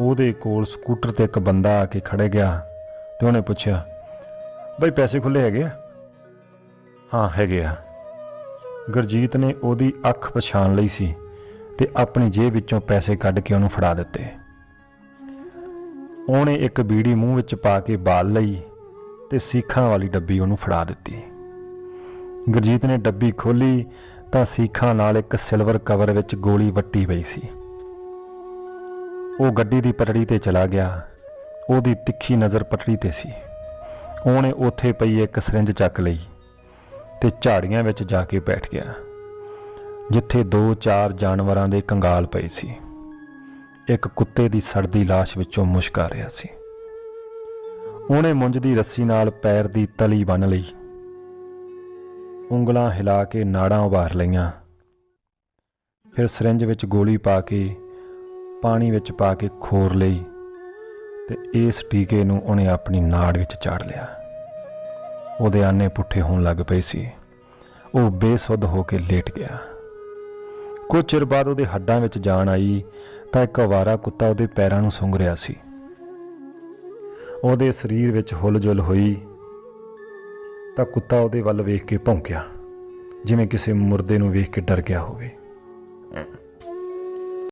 ਉਹਦੇ ਕੋਲ ਸਕੂਟਰ ਤੇ ਇੱਕ ਬੰਦਾ ਆ ਕੇ ਖੜੇ ਗਿਆ ਤੇ ਉਹਨੇ ਪੁੱਛਿਆ, ਬਈ ਪੈਸੇ ਖੁੱਲੇ ਹੈਗੇ ਆ? ਹਾਂ, ਹੈਗੇ ਆ। ਗੁਰਜੀਤ ਨੇ ਉਹਦੀ ਅੱਖ ਪਛਾਣ ਲਈ ਸੀ ਤੇ ਆਪਣੀ ਜੇਬ ਵਿੱਚੋਂ ਪੈਸੇ ਕੱਢ ਕੇ ਉਹਨੂੰ ਫੜਾ ਦਿੱਤੇ। ਉਹਨੇ ਇੱਕ ਬੀੜੀ ਮੂੰਹ ਵਿੱਚ ਪਾ ਕੇ ਬਾਲ ਲਈ ਤੇ ਸੀਖਾਂ ਵਾਲੀ ਡੱਬੀ ਉਹਨੂੰ ਫੜਾ ਦਿੱਤੀ। ਗੁਰਜੀਤ ਨੇ ਡੱਬੀ ਖੋਲੀ ਤਾਂ ਸੀਖਾਂ ਨਾਲ ਇੱਕ ਸਿਲਵਰ ਕਵਰ ਵਿੱਚ ਗੋਲੀ ਵੱਟੀ ਪਈ ਸੀ। ਉਹ ਗੱਡੀ ਦੀ ਪਟੜੀ ਤੇ ਚਲਾ ਗਿਆ। ਉਹਦੀ ਤਿੱਖੀ ਨਜ਼ਰ ਪਟੜੀ ਤੇ ਸੀ। ਉਹਨੇ ਉੱਥੇ ਪਈ ਇੱਕ ਸਿਰੰਜ ਚੱਕ ਲਈ ਤੇ ਝਾੜੀਆਂ ਵਿੱਚ ਜਾ ਕੇ ਬੈਠ ਗਿਆ, ਜਿੱਥੇ ਦੋ ਚਾਰ ਜਾਨਵਰਾਂ ਦੇ ਕੰਗਾਲ ਪਏ ਸੀ। ਇੱਕ ਕੁੱਤੇ ਦੀ ਸੜਦੀ ਲਾਸ਼ ਵਿੱਚੋਂ ਮੁਸ਼ਕ ਆ ਰਿਹਾ ਸੀ। ਉਹਨੇ ਮੁੰਜ ਦੀ ਰੱਸੀ ਨਾਲ ਪੈਰ ਦੀ ਤਲੀ ਬੰਨ ਲਈ। ਉਂਗਲਾਂ ਹਿਲਾ ਕੇ ਨਾੜਾਂ ਉਭਾਰ ਲਈਆਂ। ਫਿਰ ਸਿਰੰਜ ਵਿੱਚ ਗੋਲੀ ਪਾ ਕੇ ਪਾਣੀ ਵਿੱਚ ਪਾ ਕੇ ਖੋਰ ਲਈ ਤੇ ਇਸ ਟੀਕੇ ਨੂੰ ਉਹਨੇ ਆਪਣੀ ਨਾੜ ਵਿੱਚ ਚਾੜ ਲਿਆ। ਉਹਦੇ ਆਨੇ ਪੁੱਠੇ ਹੋਣ ਲੱਗ ਪਏ ਸੀ। ਉਹ ਬੇਸੁੱਧ ਹੋ ਕੇ ਲੇਟ ਗਿਆ। ਕੁਝ ਚਿਰ ਬਾਅਦ ਉਹਦੇ ਹੱਡਾਂ ਵਿੱਚ ਜਾਨ ਆਈ ਤਾਂ ਇੱਕ ਅਵਾਰਾ ਕੁੱਤਾ ਉਹਦੇ ਪੈਰਾਂ ਨੂੰ ਸੁੰਘ ਰਿਹਾ ਸੀ। ਉਹਦੇ ਸਰੀਰ ਵਿੱਚ ਹੁਲਜੁਲ ਹੋਈ ਤਾਂ ਕੁੱਤਾ ਉਹਦੇ ਵੱਲ ਵੇਖ ਕੇ ਭੌਂਕਿਆ, ਜਿਵੇਂ ਕਿਸੇ ਮੁਰਦੇ ਨੂੰ ਵੇਖ ਕੇ ਡਰ ਗਿਆ ਹੋਵੇ।